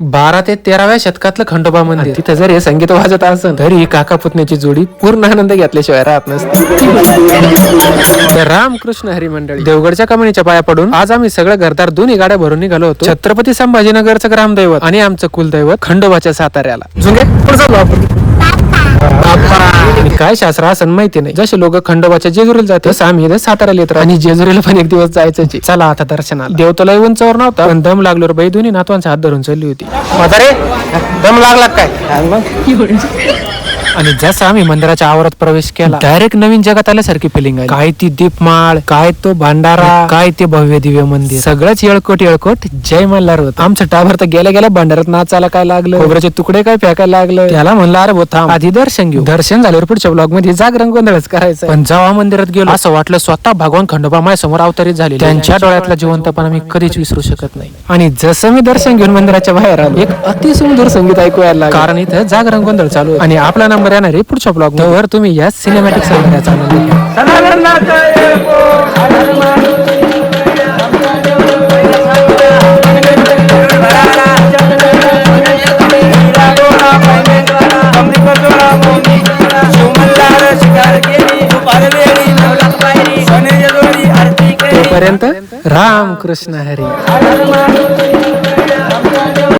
बारा ते तेराव्या शतकातलं खंडोबा मंदिर. तिथं जर हे संगीत वाजत असेल तरी काका पुतण्याची जोडी पूर्ण आनंद घेतल्याशिवाय राहत नसते. तर रामकृष्ण हरी मंडळी देवगडच्या कमानीच्या पाया पडून आज आम्ही सगळं घरदार दोन्ही गाड्या भरून निघालो होतो. छत्रपती संभाजीनगरचं ग्रामदैवत आणि आमचं कुलदैवत खंडोबाच्या साताऱ्याला. झुंगे आपण. काय शास्त्र असं माहिती नाही. जसे लोक खंडोबाच्या जेजुरीला जाते तसं आम्ही इथे साताऱ्याला येतो आणि जेजुरीला पण एक दिवस जायचं चला आता दर्शनाला. देव तुला उंचावर नव्हता. पण दम लागलो रे बाई दोन्ही नातवांचा हात धरून चालली होती. म्हातारे दम लागला काय? आणि जसं आम्ही मंदिराच्या आवारात प्रवेश केला डायरेक्ट नवीन जगात आल्यासारखी फिलिंग आहे काय ती दीपमाळ काय तो भंडारा काय ते भव्य दिव्य मंदिर. सगळंच येळकोट येळकोट जय मल्हार होत. आमचं टाबर तर गेल्या गेल्या भंडारात नाचायला काय लागलं? खोबऱ्याचे तुकडे काय फेकायला लागलं? त्याला म्हणलं अरे थांब. आधी दर्शन घेऊ. दर्शन झाल्यावर पुढच्या ब्लॉगमध्ये जागरण गोंधळच करायचं पण जेव्हा मंदिरात गेलो असं वाटलं स्वतः भगवान खंडोबा माझ्यासमोर अवतरित झाले त्यांच्या डोळ्यातला जिवंतपणा मी कधीच विसरू शकत नाही. आणि जसं मी दर्शन घेऊन मंदिराच्या बाहेर आलो एक अतिसुंदर संगीत ऐकू यायला. कारण इथं जागरण गोंधळ चालू. आणि आपला नंबर येणार आहे पुढच्या ब्लॉग वर तुम्ही या सिनेमॅटिक संगीताचा आनंद तोपर्यंत राम कृष्ण हरी.